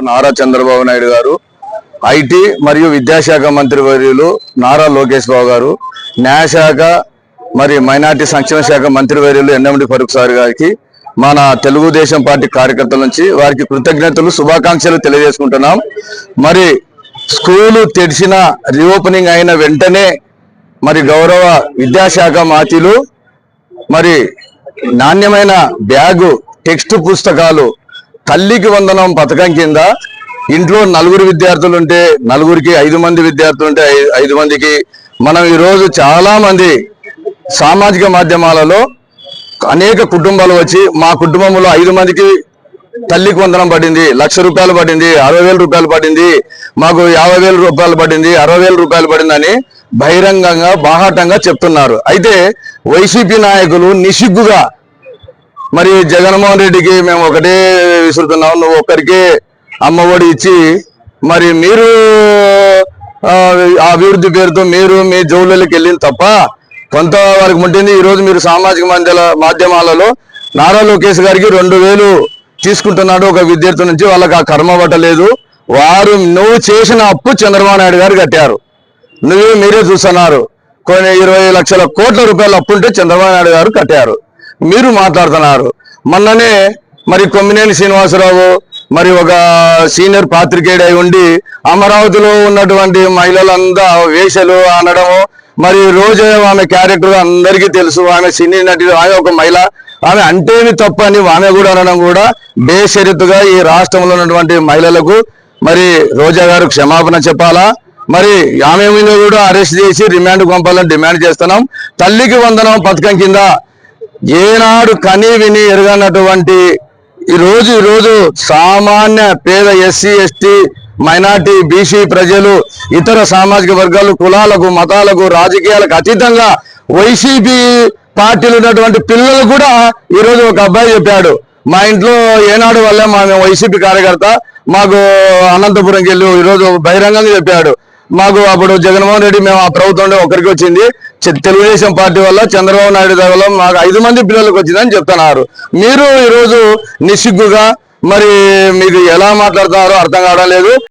నారా చంద్రబాబు నాయుడు గారు ఐటీ మరియు విద్యాశాఖ మంత్రి వర్యులు నారా లోకేష్ బాబు గారు న్యాయశాఖ మరి మైనార్టీ సంక్షేమ శాఖ మంత్రి వర్యులు ఎన్ఎండి ఫరూక్ సార్ గారికి మన తెలుగుదేశం పార్టీ కార్యకర్తల నుంచి వారికి కృతజ్ఞతలు శుభాకాంక్షలు తెలియజేసుకుంటున్నాం. మరి స్కూలు తెరిచిన రీఓపెనింగ్ అయిన వెంటనే మరి గౌరవ విద్యాశాఖ మాతీలు మరి నాణ్యమైన బ్యాగు టెక్స్ట్ పుస్తకాలు తల్లికి వందనం పథకం కింద ఇంట్లో నలుగురు విద్యార్థులు ఉంటే నలుగురికి ఐదు మంది విద్యార్థులు ఉంటే ఐ- ఐదు మందికి మనం ఈరోజు చాలామంది సామాజిక మాధ్యమాలలో అనేక కుటుంబాలు వచ్చి మా కుటుంబంలో ఐదు మందికి తల్లికి వందనం పడింది లక్ష రూపాయలు పడింది అరవై వేల రూపాయలు పడింది మాకు యాభై వేల రూపాయలు పడింది అరవై వేల రూపాయలు పడిందని బహిరంగంగా బాహాటంగా చెప్తున్నారు. అయితే వైసీపీ నాయకులు నిసిగ్గుగా మరి జగన్మోహన్ రెడ్డికి మేము ఒకటే విసురుతున్నాం. నువ్వు ఒక్కరికే అమ్మఒడి ఇచ్చి మరి మీరు అభివృద్ధి పేరుతో మీరు మీ జోళ్ళకి వెళ్ళింది తప్ప కొంత వరకు ముట్టింది ఈరోజు మీరు సామాజిక మాధ్యమ మాధ్యమాలలో నారా లోకేష్ గారికి రెండు వేలు తీసుకుంటున్నాడు ఒక విద్యార్థి నుంచి. వాళ్ళకి ఆ కర్మ పట్టలేదు వారు నువ్వు చేసిన అప్పు చంద్రబాబు నాయుడు గారు కట్టారు. నువ్వే మీరే చూస్తున్నారు. కొన్ని ఇరవై లక్షల కోట్ల రూపాయల అప్పు ఉంటే చంద్రబాబు నాయుడు గారు కట్టారు. మీరు మాట్లాడుతున్నారు. మొన్ననే మరి కొమ్మినేని శ్రీనివాసరావు మరి ఒక సీనియర్ పాత్రికేయుడు అయి ఉండి అమరావతిలో ఉన్నటువంటి మహిళలంతా వేషలు అనడము మరి రోజు ఆమె క్యారెక్టర్ అందరికీ తెలుసు. ఆమె సినీ నటి ఆమె ఒక మహిళ. ఆమె అంటేమి తప్పని ఆమె కూడా అనడం కూడా బేషరతుగా ఈ రాష్ట్రంలో ఉన్నటువంటి మహిళలకు మరి రోజా గారు క్షమాపణ చెప్పాలా? మరి ఆమె మీద కూడా అరెస్ట్ చేసి రిమాండ్ పంపాలని డిమాండ్ చేస్తున్నాం. తల్లికి వందనం పథకం కింద ఏనాడు కని విని ఎరగనటువంటి ఈ రోజు ఈ రోజు సామాన్య పేద ఎస్సీ ఎస్టీ మైనార్టీ బీసీ ప్రజలు ఇతర సామాజిక వర్గాలు కులాలకు మతాలకు రాజకీయాలకు అతీతంగా వైసీపీ పార్టీలు ఉన్నటువంటి పిల్లలు కూడా ఈరోజు ఒక అబ్బాయి చెప్పాడు. మా ఇంట్లో ఏనాడు వల్ల మా వైసీపీ కార్యకర్త మాకు అనంతపురంకి వెళ్ళి ఈరోజు బహిరంగంగా చెప్పాడు. మాకు అప్పుడు జగన్మోహన్ రెడ్డి మేము ఆ ప్రభుత్వంలో ఒకరికి వచ్చింది. తెలుగుదేశం పార్టీ వల్ల చంద్రబాబు నాయుడు వల్ల మాకు ఐదు మంది పిల్లలకు వచ్చిందని చెప్తున్నారు. మీరు ఈరోజు నిస్సిగ్గుగా మరి మీకు ఎలా మాట్లాడుతున్నారో అర్థం కావడం లేదు.